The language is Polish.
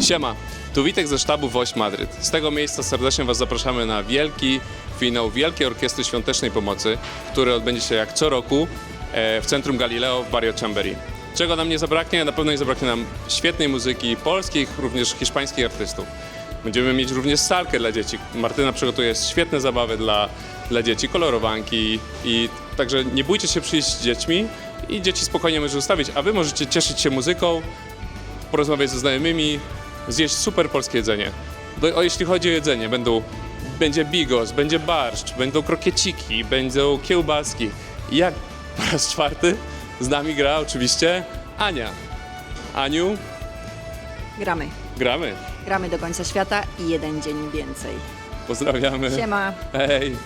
Siema, tu Witek ze sztabu Woś Madryt. Z tego miejsca serdecznie Was zapraszamy na wielki finał Wielkiej Orkiestry Świątecznej Pomocy, który odbędzie się jak co roku e, w Centrum Galileo w Barrio Chamberi. Czego nam nie zabraknie? Na pewno nie zabraknie nam świetnej muzyki polskich, również hiszpańskich artystów. Będziemy mieć również salkę dla dzieci. Martyna przygotuje świetne zabawy dla, dla dzieci, kolorowanki i także nie bójcie się przyjść z dziećmi i dzieci spokojnie możecie zostawić, a Wy możecie cieszyć się muzyką, porozmawiać ze znajomymi, zjeść super polskie jedzenie. Do, o, jeśli chodzi o jedzenie, będą, będzie bigos, będzie barszcz, będą krokieciki, będą kiełbaski. I jak po raz czwarty z nami gra oczywiście Ania. Aniu, Gramy. gramy. Gramy do końca świata i jeden dzień więcej. Pozdrawiamy. Siema. Hej.